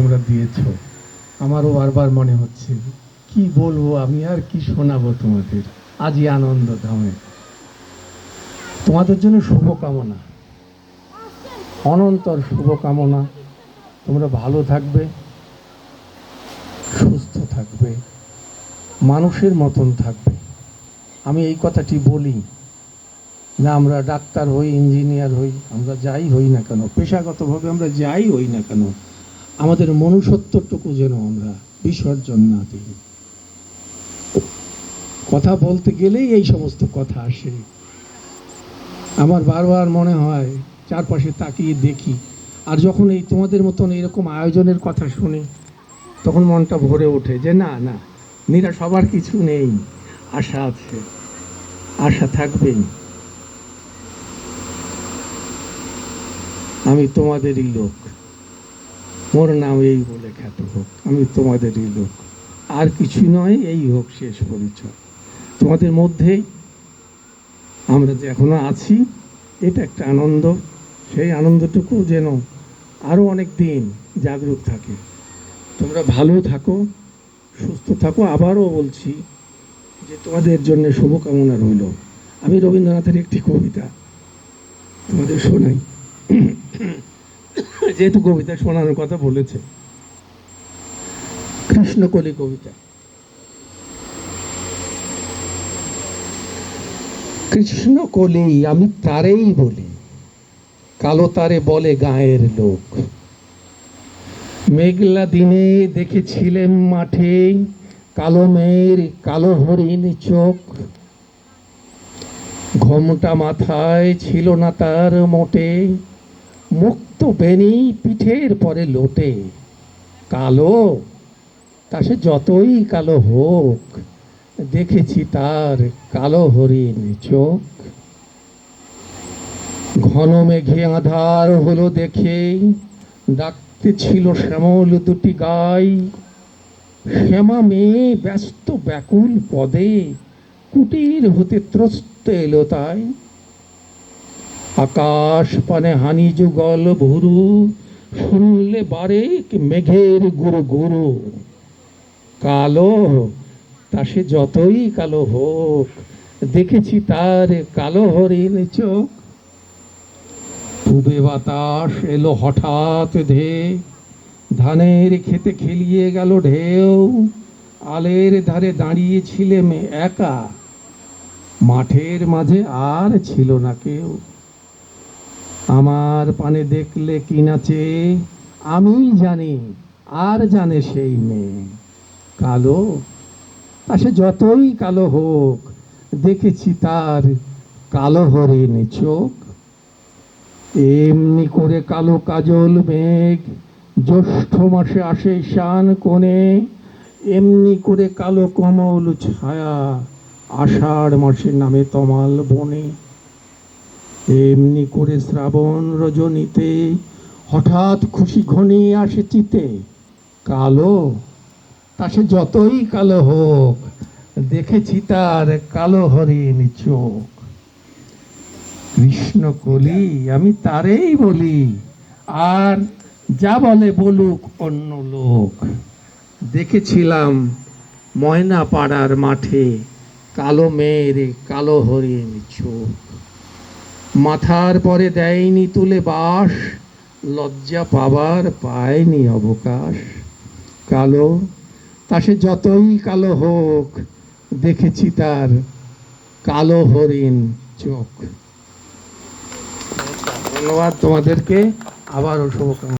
তোমরা দিয়েছ। আমারও বারবার মনে হচ্ছে, কি বলব আমি আর কি শোনাবো তোমাদের? আজই আনন্দ ধামে। তোমাদের জন্য শুভকামনা। অনন্তর শুভকামনা। তোমরা ভালো থাকবে, সুস্থ থাকবে, মানুষের মতন থাকবে। আমি এই কথাটি বলি না, আমরা ডাক্তার হই, ইঞ্জিনিয়ার হই, আমরা যাই হই না কেন, পেশাগতভাবে আমরা যাই হই না কেন আমাদের মনুষ্যত্বটুকু যেন আমরা বিসর্জন না দিই। কথা বলতে গেলেই এই সমস্ত কথা আসে। আমার বারবার মনে হয়, চারপাশে তাকিয়ে দেখি, আর যখন এই তোমাদের মতন এরকম আয়োজনের কথা শুনি, তখন মনটা ভরে ওঠে যে না না নিরা সবার কিছু নেই, আশা আছে, আশা থাকবেই। আমি তোমাদেরই লোক। মোর নাম এই বলে খ্যাত হোক, আমি তোমাদেরই লোক। আর কিছু নয়, এই হোক শেষ পরিচয়। তোমাদের মধ্যেই আমরা যে এখনও আছি, এটা একটা আনন্দ। সেই আনন্দটুকু যেন আরও অনেক দিন জাগরুক থাকে। তোমরা ভালো থাকো, সুস্থ থাকো। আবারও বলছি যে তোমাদের জন্য শুভকামনা রইল। আমি রবীন্দ্রনাথের একটি কবিতা তোমাদের শোনাই। যেহেতু কবিতা শোনানোর কথা বলেছে। কৃষ্ণকলি কবিতা। কৃষ্ণকলি আমি তারেই বলি, কালো তারে বলে গায়ের লোক। মেঘলা দিনে দেখেছিলেন মাঠে কালো মেয়ের কালো হরিণ চোখ। ঘোমটা মাথায় ছিল না তার মোটে মুক্ত বেনি পিঠের পরে লোটে। কালো, তা সে যতই কালো হোক, দেখেছি তার কালো হরিণ চোখ। ঘন মেঘে আধার হলো দেখে, ডাকতে ছিল শ্যামল দুটি গাই। শ্যামা মেয়ে ব্যস্ত ব্যাকুল পদে, কুটির হতে ত্রস্ত এলো তাই। আকাশ পানে হানি যুগল ভুরু শুনলে বারে কি মেঘের গুরু গুরু। কালো, তা সে যতই কালো হোক, দেখেছি তার কালো হরিণ চোখ। পূবে বাতাস এলো হঠাৎ ধে, ধানের খেতে খেলিয়ে গেল ঢেউ। আলের ধারে দাঁড়িয়েছিলেম একা, মাঠের মাঝে আর ছিল না কেউ। আমার পানে দেখলে কি নাচে আমি জানি, আর জানে সেই মেয়ে। কালো, তা সে যতই কালো হোক, দেখেছি তার কালো হরিণ চোখ। এমনি করে কালো কাজল মেঘ, জ্যৈষ্ঠ মাসে আসে শান কোণে। এমনি করে কালো কমল ছায়া, আষাঢ় মাসে নামে তমাল বনে। এমনি করে শ্রাবণ রজনীতে হঠাৎ খুশি ঘনিয়ে আসে চিতে। কালো, তা সে যতই কালো হোক, দেখেছি তার কালো হরিণ চোখ। কৃষ্ণ কলি, আমি তারেই বলি, আর যা বলে বলুক অন্য লোক। দেখেছিলাম ময়না পাড়ার মাঠে কালো মেয়ের কালো হরিণ চোখ। মাথার পরে দেয়নি তুলে বাস, লজ্জা পাবার পায়নি অবকাশ। কালো, তা সে যতই কালো হোক, দেখেছি তার কালো হরিণ চোখ। ধন্যবাদ তোমাদেরকে, আবারও শুভকামনা।